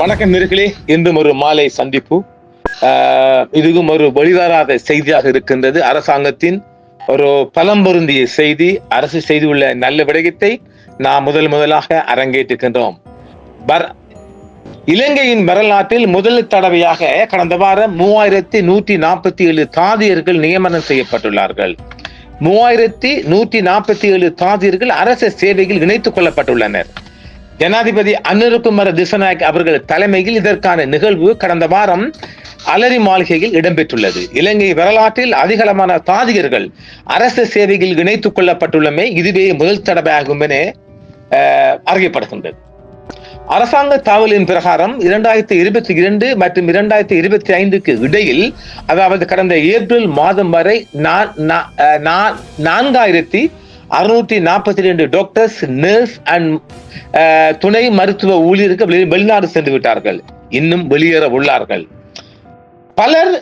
வணக்கம் நேர்களே. இன்றும் ஒரு மாலை சந்திப்பு. ஆஹ் இதுவும் ஒரு வழிதாராத செய்தியாக இருக்கின்றது. அரசாங்கத்தின் ஒரு பலம் பொருந்திய செய்தி அரசு செய்துள்ள நல்ல விடயத்தை நாம் முதல் முதலாக அரங்கேற்றுகின்றோம். இலங்கையின் வரலாற்றில் முதல் தடவையாக கடந்த வாரம் மூவாயிரத்தி நூற்றி நாற்பத்தி ஏழு தாதியர்கள் நியமனம் செய்யப்பட்டுள்ளார்கள். மூவாயிரத்தி நூற்றி நாற்பத்தி ஏழு தாதியர்கள் அரசு சேவையில் இணைத்துக் கொள்ளப்பட்டுள்ளனர். ஜனாதிபதி அனுருகுமார திசநாயக் அவர்கள் தலைமையில் இதற்கான நிகழ்வு கடந்த வாரம் அலரி மாளிகையில் இடம்பெற்றுள்ளது. இலங்கை வரலாற்றில் அதிகளமான தாதிகர்கள் அரசு சேவையில் இணைத்துக் கொள்ளப்பட்டுள்ளமை இதுவே முதல் தடவையாகும் என அறியப்படுகின்றது. அரசாங்க தாவலின் பிரகாரம் இரண்டாயிரத்தி இருபத்தி இரண்டு மற்றும் இரண்டாயிரத்தி இருபத்தி ஐந்துக்கு இடையில் அதாவது கடந்த ஏப்ரல் மாதம் வரை நான்காயிரத்தி அறுநூற்றி நாற்பத்தி ரெண்டு டாக்டர்ஸ் நர்ஸ் அண்ட் துணை மருத்துவ ஊழியர்கள் வெளிநாடு சென்று விட்டார்கள். இன்னும் வெளியேற உள்ளார்கள். பலர்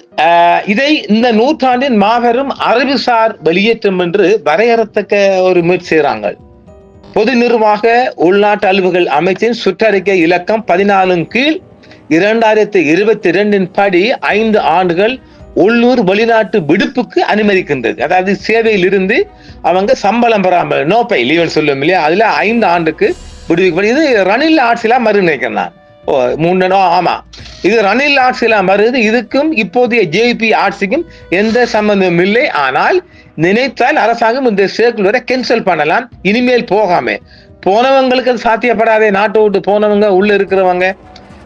இதை இந்த நூற்றாண்டின் மாபெரும் அறிவுசார் வெளியேற்றம் என்று வரையறத்தக்க ஒரு முயற்சி செய்கிறாங்க பொது நிர்வாக உள்நாட்டு அலுவல்கள் அமைச்சின் சுற்றறிக்கை இலக்கம் பதினாலும் கீழ் இரண்டாயிரத்தி இருபத்தி இரண்டின் படி ஐந்து ஆண்டுகள் உள்ளூர் வெளிநாட்டு விடுப்புக்கு அனுமதிக்கின்றது. அதாவது சேவையில் இருந்து அவங்க சம்பளம் பெறாமல் நோ பை லீவன் சொல்லும் இல்லையா? அதுல ஐந்து ஆண்டுக்கு விடுவிக்கப்படும் இது ரணில் ஆட்சியெல்லாம் மறு நினைக்கிறேன் நான் ஓ மூணு நோ ஆமா. இது ரணில் ஆட்சியெல்லாம் வருது இதுக்கும் இப்போதைய ஜேபி ஆட்சிக்கும் எந்த சம்பந்தமும் இல்லை. ஆனால் நினைத்தால் அரசாங்கம் இந்த சேர்க்குலரை கேன்சல் பண்ணலாம். இனிமேல் போகாம. போனவங்களுக்கு அது சாத்தியப்படாதே. நாட்டை விட்டு போனவங்க உள்ள இருக்கிறவங்க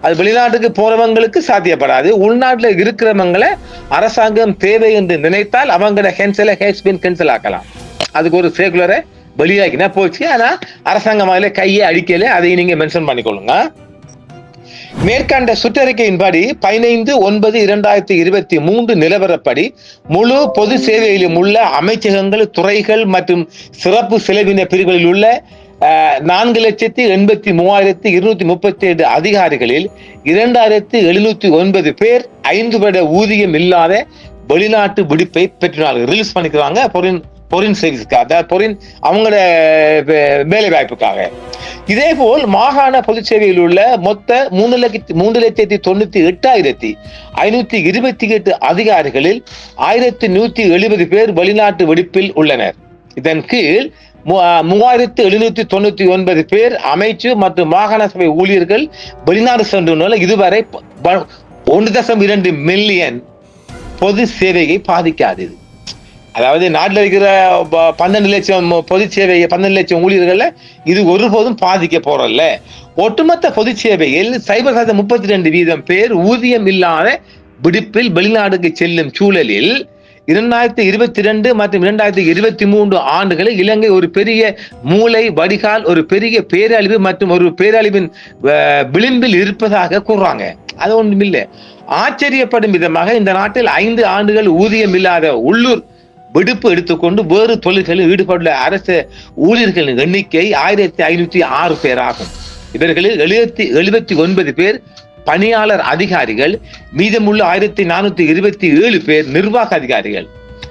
அது வெளிநாட்டுக்கு போறவங்களுக்கு சாத்தியப்படாது. உள்நாட்டில் இருக்கிறவங்களை அரசாங்கம் தேவை என்று நினைத்தால் அவங்களோட கேன்சலை ஹேஸ்பின் கேன்சல் ஆக்கலாம். அதுக்கு ஒரு சேர்க்குலரை வெளியாக்கினா போச்சு. ஆனா அரசாங்கம் அதில் கையை அடிக்கல. அதை நீங்க மென்ஷன் பண்ணிக்கொள்ளுங்க. மேற்கண்ட சுற்றறிக்கையின்படி பதினைந்து ஒன்பது இரண்டாயிரத்தி இருபத்தி மூன்று நிலவரப்படி முழு பொது சேவையிலும் உள்ள அமைச்சகங்கள் துறைகள் மற்றும் சிறப்பு செலவின பிரிவுகளில் உள்ள நான்கு லட்சத்தி எண்பத்தி மூவாயிரத்தி இருநூத்தி முப்பத்தி ஏழு அதிகாரிகளில் இரண்டாயிரத்தி எழுநூத்தி ஒன்பது பேர் ஐந்து வருட ஊதியம் இல்லாத வெளிநாட்டு விடுப்பை பெற்றினார்கள் ரிலீஸ் பண்ணிக்கிறாங்க பொரின் பொரின் சர்வீஸ்க்காக அதாவது பொரின் அவங்களோட வே- வேலை வாய்ப்புக்காக இதே போல் மாகாண பொதுச் சேவையில் உள்ள மொத்த மூணு லட்சத்தி மூன்று லட்சத்தி தொண்ணூத்தி எட்டாயிரத்தி ஐநூத்தி இருபத்தி எட்டு அதிகாரிகளில் ஆயிரத்தி நூத்தி எழுபது பேர் வெளிநாட்டு வெடிப்பில் உள்ளனர். இதன் கீழ் மூவாயிரத்து எழுநூத்தி தொண்ணூத்தி ஒன்பது பேர் அமைச்சு மற்றும் மாகாண சபை ஊழியர்கள் வெளிநாடு சென்றுள்ள இதுவரை ப- ஒன்று தசம் இரண்டு மில்லியன் பொது சேவையை பாதிக்காதது. அதாவது நாட்டில் இருக்கிற ப- பன்னெண்டு லட்சம் பொது சேவை பன்னெண்டு லட்சம் ஊழியர்களை இது ஒருபோதும் பாதிக்க போறல்ல. ஒட்டுமொத்த பொது சேவையில் சைபர் சாத முப்பத்தி ரெண்டு வீதம் பேர் ஊதியம் இல்லாத விடுப்பில் வெளிநாடுக்கு செல்லும் சூழலில் இரண்டாயிரத்தி இருபத்தி ரெண்டு மற்றும் இரண்டாயிரத்தி இருபத்தி மூன்று ஆண்டுகளில் இலங்கை ஒரு பெரிய மூளை வடிகால் ஒரு பெரிய பேரழிவு மற்றும் ஒரு பேரழிவின் விளிம்பில் இருப்பதாக கூறுறாங்க. அது ஒன்றுமில்லை ஆச்சரியப்படும் விதமாக இந்த நாட்டில் ஐந்து ஆண்டுகள் ஊதியம் இல்லாத உள்ளூர் விடுப்பு எடுத்துக்கொண்டு வேறு தொழில்களில் ஈடுபட்டுள்ள அரசு ஊழியர்களின் எண்ணிக்கை ஆயிரத்தி ஐநூத்தி ஆறு பேர் ஆகும் இவர்களில் எழுபத்தி எழுபத்தி ஒன்பது பேர் பணியாளர் அதிகாரிகள் மீதமுள்ள ஆயிரத்தி நானூத்தி இருபத்தி ஏழு பேர் நிர்வாக அதிகாரிகள்.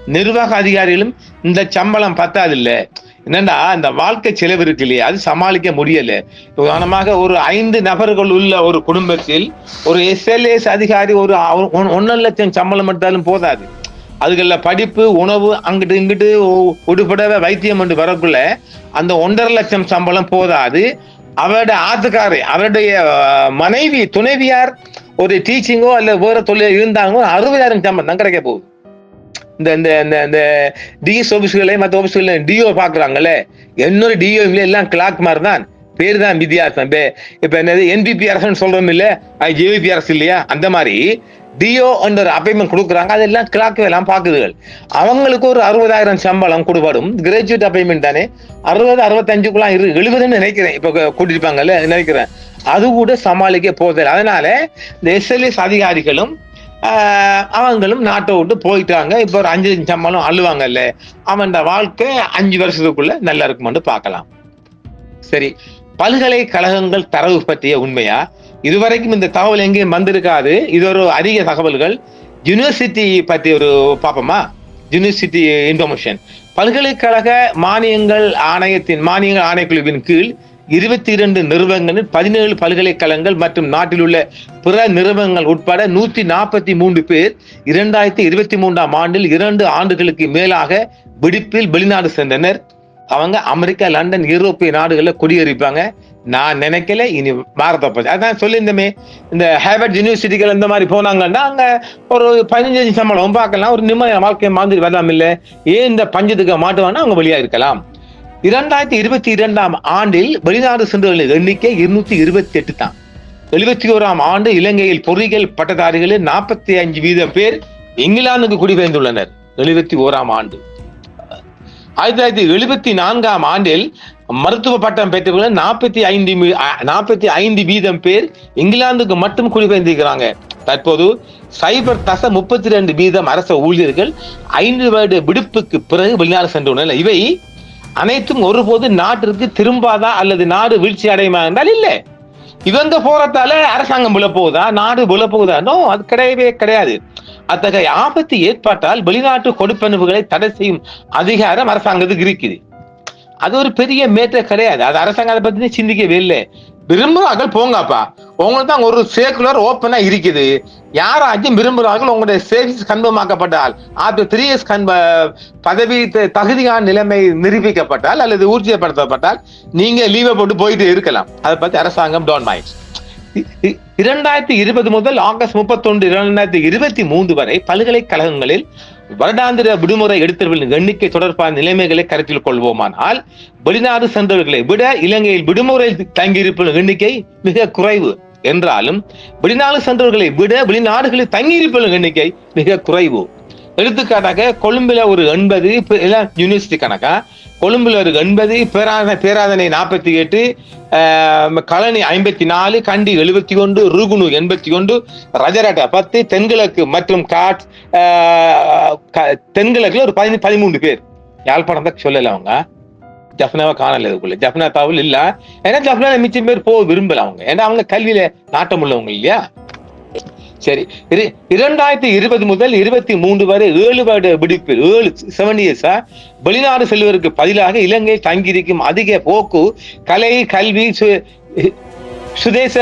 நிர்வாக அதிகாரிகளும் இந்த சம்பளம் பத்தாதில்ல. என்னன்னா இந்த வாழ்க்கை செலவு இருக்கு இல்லையா? அது சமாளிக்க முடியல. உதாரணமாக ஒரு ஐந்து நபர்கள் உள்ள ஒரு குடும்பத்தில் ஒரு எஸ்எல்ஏஎஸ் அதிகாரி ஒரு ஒன்னு லட்சம் சம்பளம் எடுத்தாலும் போதாது. அதுகள்ல படிப்பு உணவு அங்கிட்டு இங்கிட்டு ஒ- வைத்தியம் என்று வரக்குள்ள அந்த ஒன்றரை லட்சம் சம்பளம் போதாது. அவருடைய ஆத்துக்காரி அவருடைய மனைவி துணைவியார் ஒரு டீச்சிங்கோ அல்ல வேற தொழிலோ இருந்தாங்க அறுபதாயிரம் சம்பளம் தான் கிடைக்க போகுது. இந்த இந்த இந்த இந்த டிஎஸ் ஆஃபீஸ்களே மற்ற ஆபீஸ்கள டிஓ பாக்குறாங்கல்ல இன்னொரு டிஓ இல்ல எல்லாம் கிளாக் மாதிரி தான் பேர் தான் வித்தியாசம் இப்ப இப்ப என்னது என்பிபிஆர்எஸ் சொல்றோம் இல்ல? அது அரசு இல்லையா? அந்த மாதிரி. டிஓ என்ற ஒரு அப்பாயின்மெண்ட் கொடுக்குறாங்க. அதெல்லாம் கிளாக்கு எல்லாம் பார்க்குதுகள். அவங்களுக்கு ஒரு அறுபதாயிரம் சம்பளம் கொடுப்படும். கிராஜுவேட் அப்பாயின்மெண்ட் தானே. அறுபது அறுபத்தஞ்சுக்குலாம் இரு எழுபதுன்னு நினைக்கிறேன். இப்போ கூட்டிருப்பாங்கல்ல நினைக்கிறேன். அது கூட சமாளிக்க போதில். அதனால இந்த எஸ்எல்எஸ் அதிகாரிகளும் அவங்களும் நாட்டை விட்டு போயிட்டாங்க. இப்போ ஒரு அஞ்சு சம்பளம் அழுவாங்கல்ல அவன் வாழ்க்கை அஞ்சு வருஷத்துக்குள்ள நல்லா இருக்குமான்னு பார்க்கலாம். சரி. பல்கலைக்கழகங்கள் தரவு பற்றிய உண்மையா? இதுவரைக்கும் இந்த தகவல் எங்கேயும் வந்திருக்காது. இது ஒரு அதிக தகவல்கள். யூனிவர்சிட்டி பற்றி ஒரு பார்ப்போமா? யூனிவர்சிட்டி இன்ஃபர்மேஷன் பல்கலைக்கழக மானியங்கள் ஆணையத்தின் மானியங்கள் ஆணைக்குழுவின் கீழ் இருபத்தி இரண்டு நிறுவனங்களில் பதினேழு பல்கலைக்கழகங்கள் மற்றும் நாட்டில் உள்ள பிற நிறுவனங்கள் உட்பட நூற்றி நாற்பத்தி மூன்று பேர் இரண்டாயிரத்தி இருபத்தி மூன்றாம் ஆண்டில் இரண்டு ஆண்டுகளுக்கு மேலாக விடுப்பில் வெளிநாடு சென்றனர் அவங்க அமெரிக்கா லண்டன் யூரோப்பிய நாடுகளில் குடியேறிப்பாங்க. நான் நினைக்கல இனி பாரத பத்தி அதான் சொல்லியிருந்தமே இந்த ஹேபர்ட் யூனிவர்சிட்டிகள் இந்த மாதிரி போனாங்கன்னா அங்க ஒரு பதினஞ்சு சம்பளம் பார்க்கலாம் ஒரு நிம்மதியான வாழ்க்கையை மாதிரி வரலாம் இல்லை. ஏன் இந்த பஞ்சத்துக்கு மாட்டுவாங்கன்னா அவங்க வழியாக இருக்கலாம். இரண்டாயிரத்தி இருபத்தி இரண்டாம் ஆண்டில் வெளிநாடு சென்றவர்களின் எண்ணிக்கை இருநூத்தி இருபத்தி எட்டு தான். எழுபத்தி ஓராம் ஆண்டு இலங்கையில் பொறியியல் பட்டதாரிகளில் நாற்பத்தி அஞ்சு வீதம் பேர் இங்கிலாந்துக்கு குடிபெயர்ந்துள்ளனர். எழுபத்தி ஓராம் ஆண்டு. ஆயிரத்தி தொள்ளாயிரத்தி எழுபத்தி நான்காம் ஆண்டில் மருத்துவ பட்டம் பெற்றவர்கள் நாற்பத்தி ஐந்து நாற்பத்தி ஐந்து வீதம் பேர் இங்கிலாந்துக்கு மட்டும் குடிபெயர்ந்திருக்கிறாங்க. தற்போது சைபர் தச முப்பத்தி ரெண்டு வீதம் அரச ஊழியர்கள் ஐந்து வருட விடுப்புக்கு பிறகு வெளிநாடு சென்றுள்ளனர் இவை அனைத்தும் ஒருபோது நாட்டிற்கு திரும்பாதா அல்லது நாடு வீழ்ச்சி அடையுமா என்றால் இல்லை. இவங்க போறதால அரசாங்கம் விழப்போகுதா? நாடு விழப்போகுதா? நோ அது கிடையவே கிடையாது. அத்தகைய ஆபத்து ஏற்பட்டால் வெளிநாட்டு கொடுப்பனவுகளை தடை செய்யும் அதிகாரம் அரசாங்கத்துக்கு இருக்குது. அது ஒரு பெரிய மேட்டர் கிடையாது. அது அரசாங்கம் அதை பத்தி சிந்திக்கவே இல்லை. விரும்புகிறார்கள் போங்கப்பா. உங்களுக்கு தான் ஒரு சேக்குலர் ஓப்பனா இருக்குது. யாராச்சும் விரும்புகிறார்கள் உங்களுடைய சேவிஸ் கன்ஃபர்மாக்கப்பட்டால் ஆஃப்டர் த்ரீ இயர்ஸ் கன்ப பதவி தகுதியான நிலைமை நிரூபிக்கப்பட்டால் அல்லது ஊர்ஜிதப்படுத்தப்பட்டால் நீங்க லீவை போட்டு போயிட்டு இருக்கலாம். அதை பத்தி அரசாங்கம் டோன்ட் மைண்ட் இரண்டாயிரத்தி இருபது முதல் ஆகஸ்ட் முப்பத்தொன்று இரண்டாயிரத்தி இருபத்தி மூன்று வரை பல்கலைக்கழகங்களில் வருடாந்திர விடுமுறை எடுத்தவர்களின் எண்ணிக்கை தொடர்பான நிலைமைகளை கருத்தில் கொள்வோமானால் வெளிநாடு சென்றவர்களை விட இலங்கையில் விடுமுறை தங்கியிருப்பவர்கள் எண்ணிக்கை மிக குறைவு. என்றாலும் வெளிநாடு சென்றவர்களை விட வெளிநாடுகளில் தங்கியிருப்பவர்கள் எண்ணிக்கை மிக குறைவு. எடுத்துக்காட்டாக கொழும்புல ஒரு எண்பது யூனிவர்சிட்டி கணக்கா? கொழும்புல ஒரு எண்பது பேராதனை பேராதனை நாற்பத்தி எட்டு கழனி ஐம்பத்தி நாலு கண்டி எழுபத்தி ஒன்று ருகுணு எண்பத்தி ஒன்று ரஜராட்ட பத்து தென்கிழக்கு மற்றும் காட் க- தென்கிழக்குல ஒரு பதினி பதிமூன்று பேர். யாழ்ப்பாணம் தான் சொல்லல அவங்க. ஜப்னாவை காணல இதுக்குள்ள. ஜப்னா தாவல் இல்ல. ஏன்னா ஜப்னா மிச்சம் பேர் போக விரும்பல அவங்க. ஏன்னா அவங்க கல்வியில நாட்டம் உள்ளவங்க இல்லையா? சரி இரு- இரண்டாயிரத்தி இருபது முதல் இருபத்தி மூன்று வரை ஏழு வருட விடுப்பில் ஏழு செவன் இயர்ஸா வெளிநாடு செல்வதற்கு பதிலாக இலங்கை தங்கியிருக்கும் அதிக போக்கு கலை கல்வி சு- சுதேச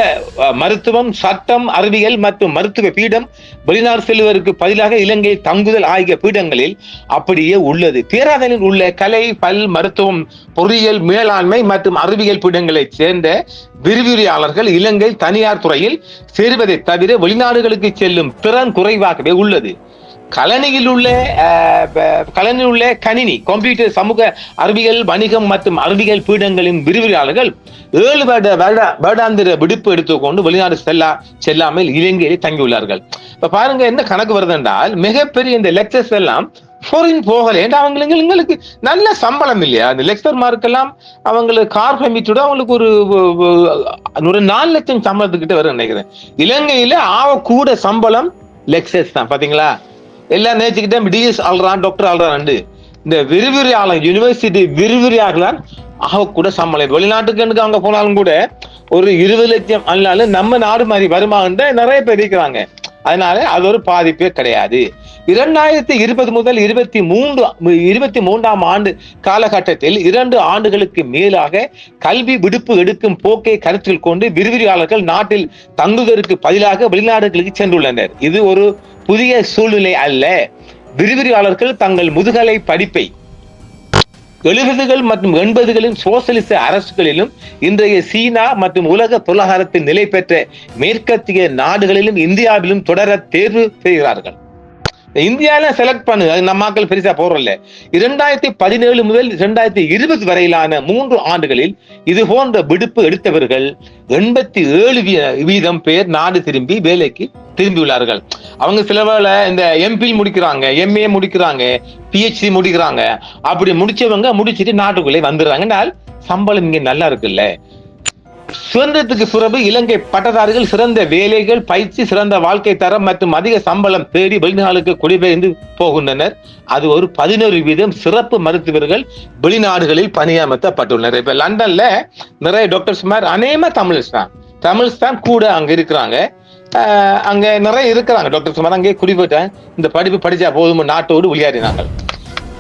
மருத்துவம் சட்டம் அறிவியல் மற்றும் மருத்துவ பீடம் வெளிநாடு செல்வதற்கு பதிலாக இலங்கை தங்குதல் ஆகிய பீடங்களில் அப்படியே உள்ளது. பேராதனில் உள்ள கலை பல் மருத்துவம் பொறியியல் மேலாண்மை மற்றும் அறிவியல் பீடங்களைச் சேர்ந்த விரிவுரையாளர்கள் இலங்கை தனியார் துறையில் சேருவதை தவிர வெளிநாடுகளுக்கு செல்லும் திறன் குறைவாகவே உள்ளது. கலனியில் உள்ள அஹ், கலனியில் உள்ள கணினி கம்ப்யூட்டர் சமூக அறிவியல் வணிகம் மற்றும் அறிவியல் பீடங்களின் விரிவுரையாளர்கள் ஏழு வருட வருட வருடாந்திர விடுப்பு எடுத்துக்கொண்டு வெளிநாடு செல்லா செல்லாமல் இலங்கையில் தங்கியுள்ளார்கள். இப்ப பாருங்க என்ன கணக்கு வருது என்றால் மிகப்பெரிய இந்த லெக்சர்ஸ் எல்லாம் ஃபாரின் போகல அவங்களுக்கு எங்களுக்கு நல்ல சம்பளம் இல்லையா? அந்த லெக்சர் மார்க்கெல்லாம் அவங்களுக்கு கார் பெர்மிட்டோட அவங்களுக்கு ஒரு ஒரு நாலு லட்சம் சம்பளத்துக்கிட்ட வரும் நினைக்கிறேன். இலங்கையில ஆவ கூட சம்பளம் லெக்சர்ஸ் தான் பாத்தீங்களா? எல்லாம் நேச்சுக்கிட்டே டிஎஸ் ஆள்றான் டாக்டர் ஆள்றான் இந்த விரிவுரையாளர் யூனிவர்சிட்டி விரிவுரையாளர் ஆக கூட சம்பளம் வெளிநாட்டுக்கு எனக்கு அவங்க போனாலும் கூட ஒரு இருபது லட்சம் அல்லாலும் நம்ம நாடு மாதிரி வருமானம்ன்ற நிறைய பேர் இருக்கிறாங்க. அதனால அது ஒரு பாதிப்பே கிடையாது. இரண்டாயிரத்தி இருபது முதல் இருபத்தி மூன்று இருபத்தி மூன்றாம் ஆண்டு காலகட்டத்தில் இரண்டு ஆண்டுகளுக்கு மேலாக கல்வி விடுப்பு எடுக்கும் போக்கை கருத்தில் கொண்டு விரிவிரியாளர்கள் நாட்டில் தங்குவதற்கு பதிலாக வெளிநாடுகளுக்கு சென்றுள்ளனர். இது ஒரு புதிய சூழ்நிலை அல்ல. விரிவிரியாளர்கள் தங்கள் முதுகலை படிப்பை எழுபதுகள் மற்றும் எண்பதுகளின் சோசலிச அரசுகளிலும் இன்றைய சீனா மற்றும் உலக பொருளாதாரத்தில் நிலை பெற்ற மேற்கத்திய நாடுகளிலும் இந்தியாவிலும் தொடர தேர்வு செய்கிறார்கள். இந்தியால செலக்ட் பண்ணு. அது நம்ம ஆட்கள் பெருசா போறல இரண்டாயிரத்தி பதினேழு முதல் இரண்டாயிரத்தி இருபது வரையிலான மூன்று ஆண்டுகளில் இது போன்ற விடுப்பு எடுத்தவர்கள் எண்பத்தி ஏழு வீதம் பேர் நாடு திரும்பி வேலைக்கு திரும்பியுள்ளார்கள் அவங்க சில வேளை இந்த எம்பி முடிக்கிறாங்க எம்ஏ முடிக்கிறாங்க பிஹெச்டி முடிக்கிறாங்க. அப்படி முடிச்சவங்க முடிச்சிட்டு நாட்டுக்குள்ளே வந்துடுறாங்கனால் சம்பளம் இங்க நல்லா இருக்குல்ல. சுதந்திரத்துக்கு பிறகு இலங்கை பட்டதாரிகள் சிறந்த வேலைகள் பயிற்சி சிறந்த வாழ்க்கை தரம் மற்றும் அதிக சம்பளம் தேடி வெளிநாடுகளுக்கு குடிபெயர்ந்து போகின்றனர். அது ஒரு பதினோரு வீதம் சிறப்பு மருத்துவர்கள் வெளிநாடுகளில் பணியமர்த்தப்பட்டுள்ளனர். இப்ப லண்டன்ல நிறைய டாக்டர்ஸ் மாதிரி அநேகமா தமிழ்ஸ் தான் தமிழ்ஸ் தான் கூட அங்க இருக்கிறாங்க. ஆஹ் அங்க நிறைய இருக்கிறாங்க. டாக்டர்ஸ் மாதிரி அங்கே குடிபெற்றாங்க இந்த படிப்பு படிச்சா போதும் நாட்டோடு விளையாடினாங்க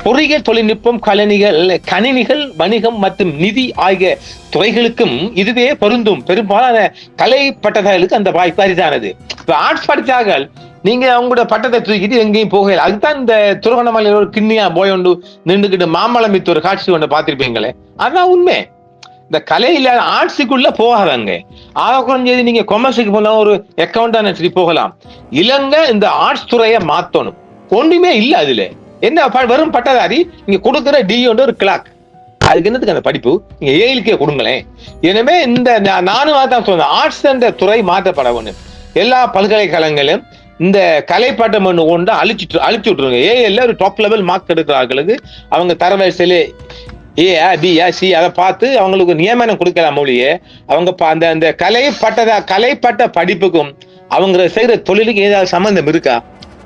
பொறியியல் தொழில்நுட்பம் கலனிகள் கணினிகள் வணிகம் மற்றும் நிதி ஆகிய துறைகளுக்கும் இதுவே பொருந்தும். பெரும்பாலான கலை பட்டதாரிகளுக்கு அந்த வாய்ப்பு அரிதானது. இப்ப ஆர்ட்ஸ் படித்தார்கள். நீங்க அவங்களோட பட்டத்தை தூக்கிட்டு எங்கேயும் போகல. அதுதான் இந்த திருவண்ணாமலையில் ஒரு கிண்ணியா போய் ஒன்று நின்றுக்கிட்டு மாம்பழம் வித்து ஒரு காட்சி ஒன்று பார்த்துருப்பீங்களே. அதான் உண்மை. இந்த கலையில ஆர்ட்ஸுக்குள்ள போகாதங்க ஆக குறைஞ்சது நீங்க கொமர்ஸுக்கு போனா ஒரு அக்கௌண்ட் போகலாம். இலங்கை இந்த ஆர்ட்ஸ் துறையை மாத்தணும். ஒண்ணுமே இல்லை அதுல. என்ன ப- வெறும் பட்டதாரி? நீங்க கொடுக்குற டி ஒரு கிளாக் அதுக்கு என்னத்துக்கு அந்த படிப்பு? நீங்க ஏழுக்கே கொடுங்களேன். எனவே இந்த நானும் தான் சொன்னேன் ஆர்ட்ஸ் என்ற துறை மாற்றப்பட ஒன்று எல்லா பல்கலைக்கழகங்களும் இந்த கலைப்பாட்டம் ஒன்று கொண்டு அழிச்சிட்டு அழிச்சு விட்டுருங்க. ஏஎல்ல ஒரு டாப் லெவல் மார்க் எடுக்கிறார்களுக்கு அவங்க தரவரிசையில ஏ பி சி அதை பார்த்து அவங்களுக்கு நியமனம் கொடுக்கலாம் மொழியே அவங்க ப- அந்த அந்த கலை பட்டதா கலைப்பட்ட படிப்புக்கும் அவங்க செய்கிற தொழிலுக்கு ஏதாவது சம்மந்தம் இருக்கா?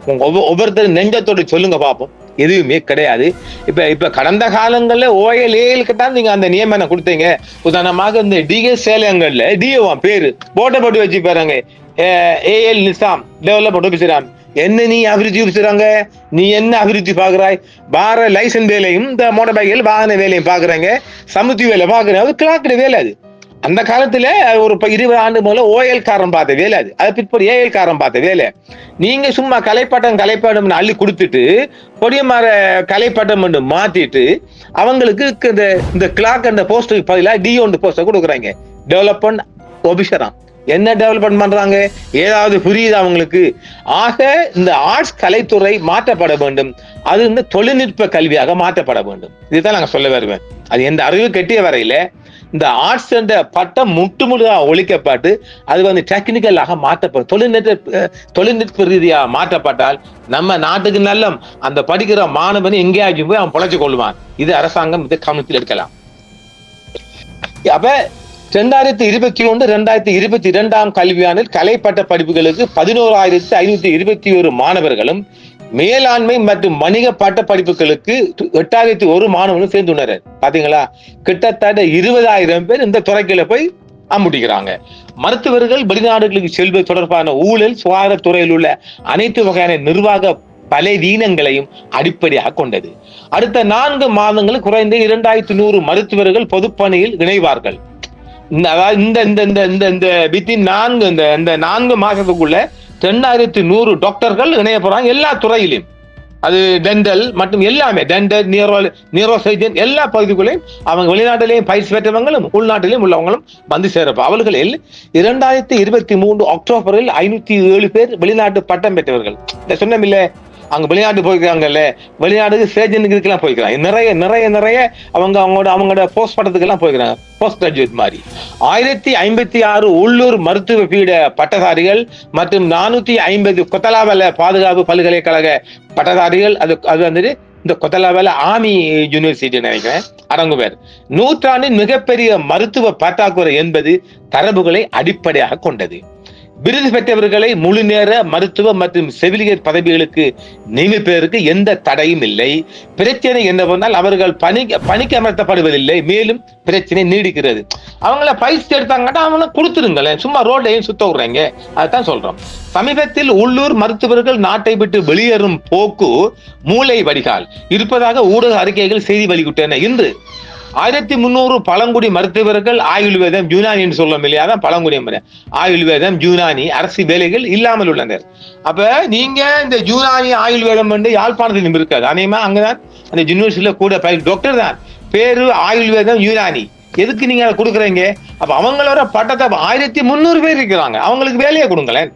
ஒவ்வொ- ஒவ்வொருத்தரும் நெஞ்சத்தோடு சொல்லுங்க பார்ப்போம் எதுவுமே கிடையாது. இப்ப இப்ப கடந்த காலங்கள்ல ஓஎல் ஏஎலுக்கு தான் நீங்க அந்த நியமனம் கொடுத்தீங்க. உதாரணமாக இந்த டிஎஸ் சேலங்கள்ல டிஓ பேரு போட்டை போட்டு வச்சு பாருங்க. ஏஎல் நிசாம் டெவலப்மெண்ட் ஆஃபீஸராம் என்ன நீ அபிவிருத்தி ஆஃபீஸராங்க நீ என்ன அபிவிருத்தி பாக்குறாய் வார லைசன்ஸ் வேலையும் இந்த மோட்டர் பைக்கில் வாகன வேலையும் பாக்குறாங்க சமுத்தி வேலை பாக்குறேன் அது கிளாக்கிற வேலை அது. அந்த காலத்துல ஒரு இருபது ஆண்டு முதல்ல ஓஎல் காரன் பார்த்த வேலை அது. அது பிற்போது ஏஎல் காரன் பார்த்த வேலை நீங்க சும்மா கலைப்பாட்டம் கலைப்பாட்டம் அள்ளி கொடுத்துட்டு பொடியமார கலைப்பாட்டம் மாத்திட்டு அவங்களுக்கு இந்த இந்த கிளாக் அந்த போஸ்டருக்கு பதிலாக டி ஒன்று போஸ்டர் கொடுக்குறாங்க. டெவலப்மெண்ட் ஆஃபீஸராம் என்ன டெவலப்மெண்ட் பண்றாங்க? ஏதாவது புரியுது அவங்களுக்கு ஆக இந்த ஆர்ட்ஸ் கலைத்துறை மாற்றப்பட வேண்டும். அது இந்த தொழில்நுட்ப கல்வியாக மாற்றப்பட வேண்டும். இதுதான் நாங்க சொல்ல வருவேன். அது எந்த அறிவு கெட்டிய வரையில இந்த ஆர்ட்ஸ் என்ற பட்டம் முட்டு முழுதாக ஒழிக்கப்பட்டு அது வந்து டெக்னிக்கலாக மாற்றப்படும் தொழில்நுட்ப தொழில்நுட்ப ரீதியாக மாற்றப்பட்டால் நம்ம நாட்டுக்கு நல்லம். அந்த படிக்கிற மாணவன் எங்கேயாச்சும் போய் அவன் பொழைச்சு கொள்வான். இது அரசாங்கம் இதை கவனத்தில் எடுக்கலாம். அப்ப ரெண்டாயிரத்தி இருபத்தி ஒன்று ரெண்டாயிரத்தி இருபத்தி இரண்டாம் கல்வியாண்டில் கலைப்பட்ட படிப்புகளுக்கு பதினோராயிரத்தி ஐநூத்தி இருபத்தி ஒரு மாணவர்களும் மேலாண்மை மற்றும் வணிக பட்ட படிப்புகளுக்கு எட்டாயிரத்தி ஒரு மாணவர்களும் சேர்ந்துள்ளனர் பாத்தீங்களா? கிட்டத்தட்ட இருபதாயிரம் பேர் இந்த துறைக்கில போய் அமுடிக்கிறாங்க மருத்துவர்கள் வெளிநாடுகளுக்கு செல்வது தொடர்பான ஊழல் சுகாதாரத்துறையில் உள்ள அனைத்து வகையான நிர்வாக பலவீனங்களையும் அடிப்படையாக கொண்டது. அடுத்த நான்கு மாதங்கள் குறைந்த இரண்டாயிரத்தி நூறு மருத்துவர்கள் பொதுப்பணியில் இணைவார்கள். அதாவது இந்த இந்த இந்த இந்த இந்த வித்தின் நான்கு இந்த இந்த நான்கு மாசத்துக்குள்ள ரெண்டாயிரத்தி நூறு டாக்டர்கள் இணைய போறாங்க எல்லா துறையிலும். அது டென்டல் மற்றும் எல்லாமே டென்டல் நியூரோ நியூரோ சர்ஜன் எல்லா பகுதிக்குள்ளேயும் அவங்க வெளிநாட்டிலேயும் பயிற்சி பெற்றவங்களும் உள்நாட்டிலையும் உள்ளவங்களும் வந்து சேரப்போ அவர்களில் இரண்டாயிரத்தி இருபத்தி மூன்று அக்டோபரில் ஐநூத்தி ஏழு பேர் வெளிநாட்டு பட்டம் பெற்றவர்கள். இந்த சொன்னமில்ல அங்க வெளிநாட்டு போயிருக்காங்கல்ல வெளிநாட்டுக்கு சர்ஜனுக்கு இதுக்கெல்லாம் போயிருக்கிறாங்க நிறைய நிறைய நிறைய அவங்க அவங்களோட அவங்களோட போஸ்ட் பட்டத்துக்கெல்லாம் போயிருக்கிறாங்க. போஸ்ட் கிராஜுவேட் மாதிரி. ஆயிரத்தி ஐம்பத்தி ஆறு உள்ளூர் மருத்துவ பீட பட்டதாரிகள் மற்றும் நானூத்தி ஐம்பது கொத்தலாவல பாதுகாப்பு பல்கலைக்கழக பட்டதாரிகள் அது அது வந்துட்டு இந்த கொத்தலாவல ஆமி யூனிவர்சிட்டி நினைக்கிறேன் அடங்குவர் நூற்றாண்டின் மிகப்பெரிய மருத்துவ பற்றாக்குறை என்பது தரவுகளை அடிப்படையாக கொண்டது. விருது பெற்றவர்களை முழு நேர மருத்துவ மற்றும் செவிலியர் பதவிகளுக்கு நியமிப்பதற்கு எந்த தடையும் இல்லை. பிரச்சனை என்னவென்றால் அவர்கள் பணி பணிக்கு அமர்த்தப்படுவதில்லை. மேலும் பிரச்சனை நீடிக்கிறது. அவங்கள பயிற்சி எடுத்தாங்கன்னா அவங்கள கொடுத்துருங்களேன். சும்மா ரோட்டையும் சுத்த விடுறாங்க. அதுதான் சொல்றோம். சமீபத்தில் உள்ளூர் மருத்துவர்கள் நாட்டை விட்டு வெளியேறும் போக்கு மூளை வடிகால். இருப்பதாக ஊடக அறிக்கைகள் செய்தி வெளியிட்டன. இன்று ஆயிரத்தி முந்நூறு பழங்குடி மருத்துவர்கள் ஆயுர்வேதம் யூனானி என்று சொல்லும் இல்லையா? தான் பழங்குடி முறை. ஆயுர்வேதம் யூனானி அரசு வேலைகள் இல்லாமல் உள்ளனர். அப்ப நீங்க இந்த யூனானி ஆயுர்வேதம் வந்து யாழ்ப்பாணத்தில் இருக்காது. அநேகமா அங்கதான் அந்த யூனிவர்சிட்டியில கூட பயிர் டாக்டர் தான். பேரு ஆயுர்வேதம் யூனானி. எதுக்கு நீங்க அதை கொடுக்குறீங்க? அப்ப அவங்களோட பட்டத்தை ஆயிரத்தி முந்நூறு பேர் இருக்கிறாங்க. அவங்களுக்கு வேலையை கொடுங்களேன்.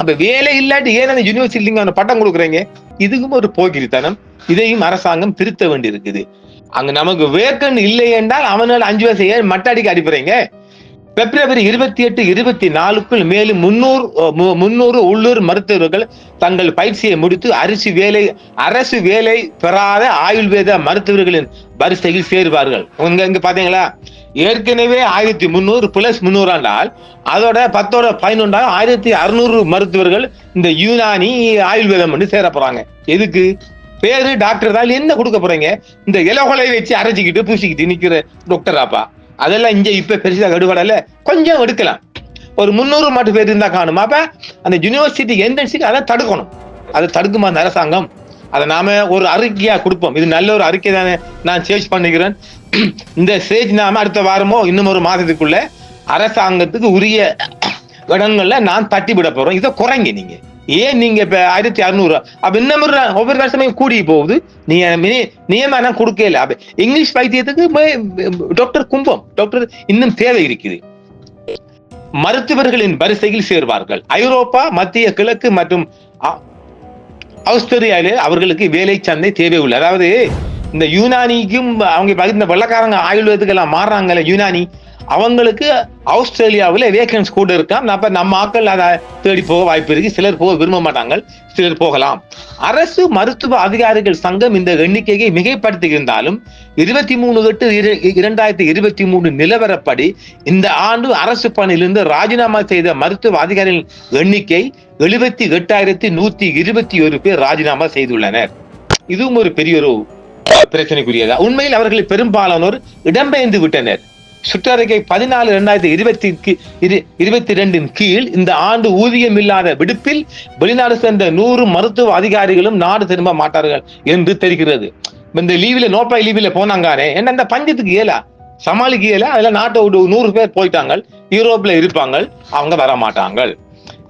அப்ப வேலை இல்லாட்டி ஏன் அந்த யூனிவர்சிட்டி நீங்க பட்டம் கொடுக்குறீங்க? இதுக்கும் ஒரு போக்கிரித்தனம். இதையும் அரசாங்கம் திருத்த வேண்டி இருக்குது அங்க நமக்கு வேக்கன் இல்லை என்றால் அவனால் அஞ்சு வயசு ஏன் மட்டாடிக்கு அடிப்புறீங்க பிப்ரவரி இருபத்தி எட்டு இருபத்தி நாலுக்குள் மேலும் முன்னூறு முன்னூறு உள்ளூர் மருத்துவர்கள் தங்கள் பயிற்சியை முடித்து அரிசி வேலை அரசு வேலை பெறாத ஆயுர்வேத மருத்துவர்களின் வரிசையில் சேருவார்கள். உங்க இங்க பாத்தீங்களா? ஏற்கனவே ஆயிரத்தி முந்நூறு பிளஸ் முந்நூறாண்டால் அதோட பத்தோட பதினொன்றா ஆயிரத்தி அறுநூறு மருத்துவர்கள் இந்த யூனானி ஆயுர்வேதம் வந்து சேர போறாங்க எதுக்கு? பேரு டாக்டர் தான் என்ன கொடுக்க போறீங்க? இந்த இலகுலை வச்சு அரைச்சிக்கிட்டு பூசிக்கிட்டு நிக்கிற டாக்டராப்பா அதெல்லாம் இங்க இப்ப பெருசா கடுபடல கொஞ்சம் எடுக்கலாம். ஒரு முந்நூறு மாட்டு பேர் இருந்தா காணுமா அப்ப அந்த யூனிவர்சிட்டி என்ட்ரன்ஸுக்கு அதை தடுக்கணும். அதை தடுக்குமா அந்த அரசாங்கம்? அதை நாம ஒரு அறிக்கையா கொடுப்போம். இது நல்ல ஒரு அறிக்கை தானே நான் சேஞ்ச் பண்ணிக்கிறேன். இந்த சேஜ் நாம அடுத்த வாரமோ இன்னும் ஒரு மாதத்துக்குள்ள அரசாங்கத்துக்கு உரிய இடங்கள்ல நான் தட்டி விட போறோம். இதை குறைங்க நீங்க. ஏன் நீங்க இப்ப ஆயிரத்தி அறுநூறு? அப்ப இன்னும் ஒரு ஒவ்வொரு வருஷமே கூடி போகுது. நீங்க நியமனம் கொடுக்கல அப்ப இங்கிலீஷ் வைத்தியத்துக்கு டாக்டர் கும்பம். டாக்டர் இன்னும் தேவை இருக்குது. மருத்துவர்களின் வரிசையில் சேர்வார்கள். ஐரோப்பா மத்திய கிழக்கு மற்றும் ஆஸ்திரேலியாவிலே அவர்களுக்கு வேலை சந்தை தேவை உள்ள. அதாவது இந்த யூனானிக்கும் அவங்க பகிர்ந்த வெள்ளக்காரங்க ஆயுர்வேதத்துக்கு எல்லாம் மாறுறாங்கல்ல யூனானி. அவங்களுக்கு ஆஸ்திரேலியாவில் வேகன்ஸ் கூட இருக்காம் அப்ப நம்ம ஆக்கள் அதை தேடி போக வாய்ப்பு இருக்கு. சிலர் போக விரும்ப மாட்டாங்க. சிலர் போகலாம். அரசு மருத்துவ அதிகாரிகள் சங்கம் இந்த எண்ணிக்கையை மிகைப்படுத்தியிருந்தாலும் இருபத்தி மூணு எட்டு இரண்டாயிரத்தி இருபத்தி மூணு நிலவரப்படி இந்த ஆண்டு அரசு பணியிலிருந்து ராஜினாமா செய்த மருத்துவ அதிகாரிகளின் எண்ணிக்கை எழுபத்தி எட்டாயிரத்தி நூத்தி இருபத்தி ஒரு பேர் ராஜினாமா செய்துள்ளனர். இதுவும் ஒரு பெரிய ஒரு பிரச்சனைக்குரியதா? உண்மையில் அவர்களில் பெரும்பாலானோர் இடம்பெயர்ந்து விட்டனர். சுற்றறிக்கை பதினாலு இரண்டாயிரத்தி இருபத்தி இருபத்தி ரெண்டின் கீழ் இந்த ஆண்டு ஊதியம் இல்லாத விடுப்பில் வெளிநாடு சேர்ந்த நூறு மருத்துவ அதிகாரிகளும் நாடு திரும்ப மாட்டார்கள் என்று தெரிகிறது. இந்த லீவில நோப்பை லீவில போனாங்கானே என்ன இந்த பஞ்சத்துக்கு இயலா சமாளிக்க இயலா அதில் நாட்டை விட்டு நூறு பேர் போயிட்டாங்க யூரோப்ல இருப்பாங்க அவங்க வர மாட்டாங்க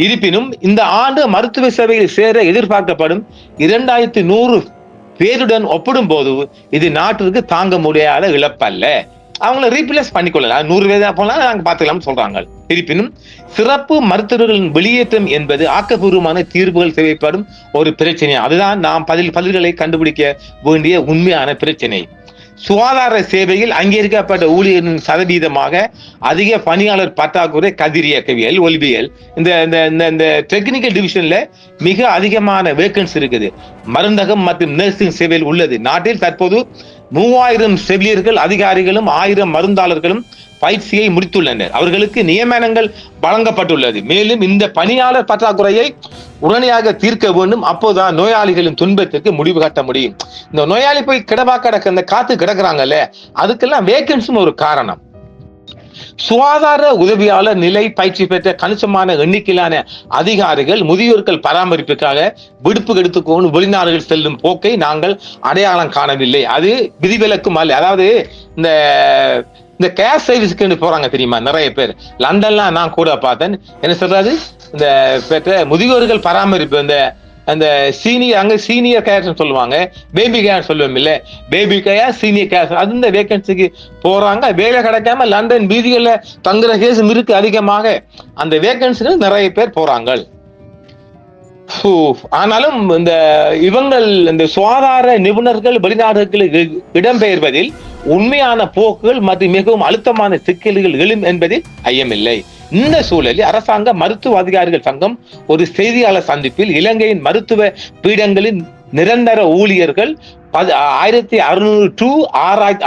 இருப்பினும் இந்த ஆண்டு மருத்துவ சேவையில் சேர எதிர்பார்க்கப்படும் இரண்டாயிரத்தி நூறு பேருடன் ஒப்பிடும் போது இது நாட்டிற்கு தாங்க முடியாத இழப்பல்ல. அவங்கள ரீப்ளேஸ் பண்ணிக்கொள்ளலாம் நூறு பேர் போனால் நாங்கள் பார்த்துக்கலாம்னு சொல்றாங்க. இருப்பினும் சிறப்பு மருத்துவர்களின் வெளியேற்றம் என்பது ஆக்கப்பூர்வமான தீர்வுகள் தேவைப்படும் ஒரு பிரச்சனை அதுதான் நாம் பதில் பதில்களை கண்டுபிடிக்க வேண்டிய உண்மையான பிரச்சனை. சுகாதார சேவையில் அங்கீகரிக்கப்பட்ட ஊழியரின் சதவீதமாக அதிக பணியாளர் பற்றாக்குறை கதிரியக்கவியல் ஒலிபியல். இந்த இந்த இந்த இந்த டெக்னிக்கல் டிவிஷன்ல மிக அதிகமான வேக்கன்ஸ் இருக்குது. மருந்தகம் மற்றும் நர்சிங் சேவையில் உள்ளது. நாட்டில் தற்போது மூவாயிரம் செவிலியர்கள் அதிகாரிகளும் ஆயிரம் மருந்தாளர்களும் பயிற்சியை முடித்துள்ளனர். அவர்களுக்கு நியமனங்கள் வழங்கப்பட்டுள்ளது. மேலும் இந்த பணியாளர் பற்றாக்குறையை உடனடியாக தீர்க்க வேண்டும். அப்போதுதான் நோயாளிகளின் துன்பத்திற்கு முடிவு கட்ட முடியும். இந்த நோயாளி போய் கிடவா கிடக்க இந்த காத்து கிடக்குறாங்கல்ல அதுக்கெல்லாம் வேக்கன்ஸும் ஒரு காரணம். சுகாதார உதவியாளர் நிலை பயிற்சி பெற்ற கணிசமான எண்ணிக்கையிலான அதிகாரிகள் முதியோர்கள் பராமரிப்புக்காக விடுப்பு எடுத்துக்கொண்டு வெளிநாடுகள் செல்லும் போக்கை நாங்கள் அடையாளம் காணவில்லை. அது விதிவிலக்கும் அல்ல. அதாவது இந்த இந்த கேஸ் சர்வீஸ்க்கு போறாங்க தெரியுமா? நிறைய பேர். லண்டன்லாம் நான் கூட பார்த்தேன். என்ன சொல்றாரு? இந்த பெற்ற முதியோர்கள் பராமரிப்பு இந்த அந்த சீனியர் அங்க சீனியர் கேரக்டர் சொல்லுவாங்க. பேபி கேரக்டர் சொல்லுவோம் இல்ல. பேபி கையா சீனியர் கேரக்டர் அது இந்த வேகன்சிக்கு போறாங்க. வேலை கிடைக்காம லண்டன் வீதிகள்ல தங்குற கேஸ் இருக்கு அதிகமாக. அந்த வேகன்சிகள் நிறைய பேர் போறாங்க. ஆனாலும் இந்த இவங்கள் இந்த சுகாதார நிபுணர்கள் வெளிநாடுகளுக்கு இடம்பெயர்வதில் உண்மையான போக்குகள் மற்றும் மிகவும் அழுத்தமான சிக்கல்கள் எழும் என்பதில் ஐயமில்லை. இந்த சூழலில் அரசாங்க மருத்துவ அதிகாரிகள் சங்கம் ஒரு செய்தியாளர் சந்திப்பில் இலங்கையின் மருத்துவ பீடங்களின் நிரந்தர ஊழியர்கள் பது- ஆயிரத்தி அறுநூறு டு ஆறாயிரத்தி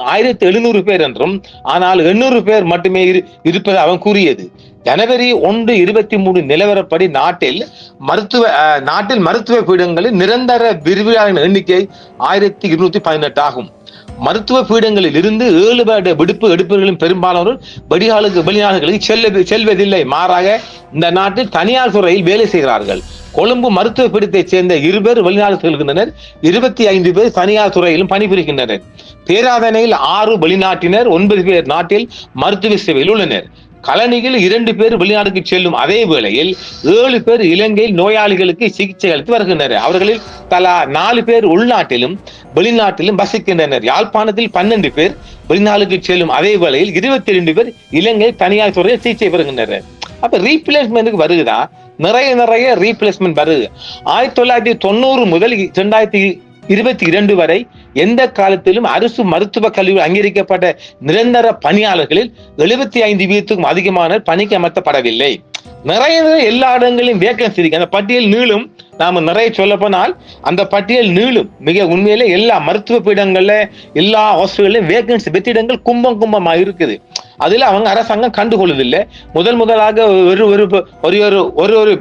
ஆயிரத்தி எழுநூறு பேர் என்றும் ஆனால் எண்ணூறு பேர் மட்டுமே இரு- இருப்பது அவன் கூறியது. ஜனவரி ஒன்று இருபத்தி மூணு நிலவரப்படி நாட்டில் மருத்துவ நாட்டில் மருத்துவ பீடங்களில் நிரந்தர விரிவான எண்ணிக்கை ஆயிரத்தி இருநூத்தி பதினெட்டு ஆகும். மருத்துவ பீடங்களில் இருந்து ஏழு பேட விடுப்பு எடுப்பவர்களின் பெரும்பாலானோர் வெளிநாடுகளுக்கு வெளிநாடுகளுக்கு செல்ல செல்வதில்லை. மாறாக இந்த நாட்டில் தனியார் துறையில் வேலை செய்கிறார்கள். கொழும்பு மருத்துவ பீடத்தைச் சேர்ந்த இருவர் வெளிநாடு செல்கின்றனர். இருபத்தி ஐந்து பேர் தனியார் துறையிலும் பணிபுரிகின்றனர். பேராதனையில் ஆறு வெளிநாட்டினர் ஒன்பது பேர் நாட்டில் மருத்துவ சேவையில் உள்ளனர். கலனியில் இரண்டு பேர் வெளிநாடுக்கு செல்லும் அதே வேளையில் ஏழு பேர் இலங்கையில் நோயாளிகளுக்கு சிகிச்சை அளித்து வருகின்றனர். அவர்களில் தலா நாலு பேர் உள்நாட்டிலும் வெளிநாட்டிலும் வசிக்கின்றனர். யாழ்ப்பாணத்தில் பன்னெண்டு பேர் வெளிநாடுக்கு செல்லும் அதே வேளையில் இருபத்தி இரண்டு பேர் இலங்கை தனியார் துறையில் சிகிச்சை பெறுகின்றனர். அப்ப ரீப்ளேஸ்மெண்ட்டுக்கு வருகுதா? நிறைய நிறைய ரீப்ளேஸ்மெண்ட் வருது ஆயிரத்தி தொள்ளாயிரத்தி தொண்ணூறு முதல் இரண்டாயிரத்தி இருபத்தி இரண்டு வரை எந்த காலத்திலும் அரசு மருத்துவ கல்லூரி அங்கீகரிக்கப்பட்ட நிரந்தர பணியாளர்களில் எழுபத்தி ஐந்து வீதத்துக்கும் அதிகமான பணிக்கு அமர்த்தப்படவில்லை. நிறைய எல்லா இடங்களிலும் வேக்கன்சி இருக்கு. அந்த பட்டியல் நீளும். நாம நிறைய சொல்ல போனால் அந்த பட்டியல் நீளும். மிக உண்மையிலே எல்லா மருத்துவ பீடங்கள்ல எல்லா ஹாஸ்பிட்டல்லையும் வேகன்சி வெற்றிடங்கள் கும்பம் கும்பமா இருக்குது. அதுல அவங்க அரசாங்கம் கண்டுகொள்வதில்லை. முதல் முதலாக ஒரு ஒரு ஒரு ஒரு ஒரு ஒரு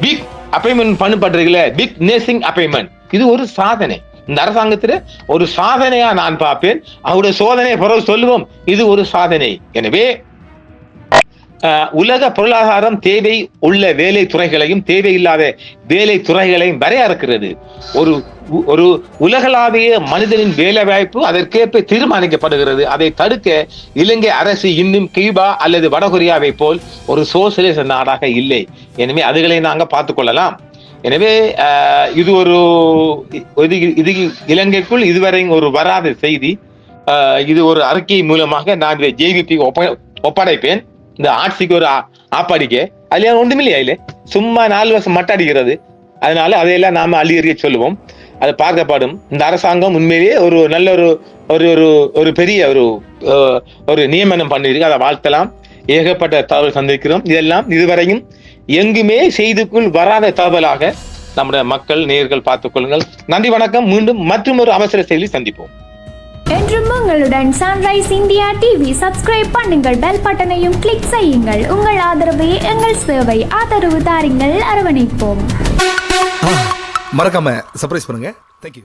பிக் அப்பாயின்மெண்ட் பண்ணப்படுறீங்களே பிக் நேசிங் அப்பாயின்மெண்ட் இது ஒரு சாதனை. இந்த அரசாங்கத்துல ஒரு சாதனையா நான் பார்ப்பேன். அவருடைய சோதனை பிறகு சொல்லுவோம். இது ஒரு சாதனை. எனவே உலக பொருளாதாரம் தேவை உள்ள வேலை துறைகளையும் தேவையில்லாத வேலை துறைகளையும் வரையறுக்கிறது. ஒரு ஒரு உலகளாவிய மனிதனின் வேலை வாய்ப்பு அதற்கேற்ப தீர்மானிக்கப்படுகிறது. அதை தடுக்க இலங்கை அரசு இன்னும் கியூபா அல்லது வடகொரியாவை போல் ஒரு சோசியலிச நாடாக இல்லை. எனவே அதுகளை நாங்கள் பார்த்துக் கொள்ளலாம். எனவே இது ஒரு இது இது இலங்கைக்குள் இதுவரை ஒரு வராத செய்தி. இது ஒரு அறிக்கை மூலமாக நான் இதை ஜேவிபி ஒப்படைப்பேன். இந்த ஆட்சிக்கு ஒரு ஆ- அதுல ஒன்றுமில்லையா இல்லை சும்மா நாலு வருஷம் மட்ட அடிக்கிறது அதனால அதையெல்லாம் நாம அள்ளி சொல்லுவோம். அது பார்க்கப்படும். இந்த அரசாங்கம் உண்மையிலேயே ஒரு நல்ல ஒரு ஒரு ஒரு ஒரு பெரிய ஒரு ஒரு நியமனம் பண்ணியிருக்கு. அதை வாழ்த்தலாம். ஏகப்பட்ட தகவல் சந்திக்கிறோம். இதெல்லாம் இதுவரையும் எங்குமே செய்திக்குள் வராத தகவலாக நம்முடைய மக்கள் நேயர்கள் பார்த்துக் கொள்ளுங்கள். நன்றி வணக்கம். மீண்டும் மற்றும் ஒரு அவசர செய்தி சந்திப்போம். என்றும் உங்களுடன் சன்ரைஸ் இந்தியா டிவி சப்ஸ்கிரைப் பண்ணுங்கள். பெல் பட்டனையும் கிளிக் செய்யுங்கள். உங்கள் ஆதரவே எங்கள் சேவை ஆதரவு தாருங்கள். அரவணைப்போம். மறக்காம சர்ப்ரைஸ் பண்ணுங்க. தேங்க்யூ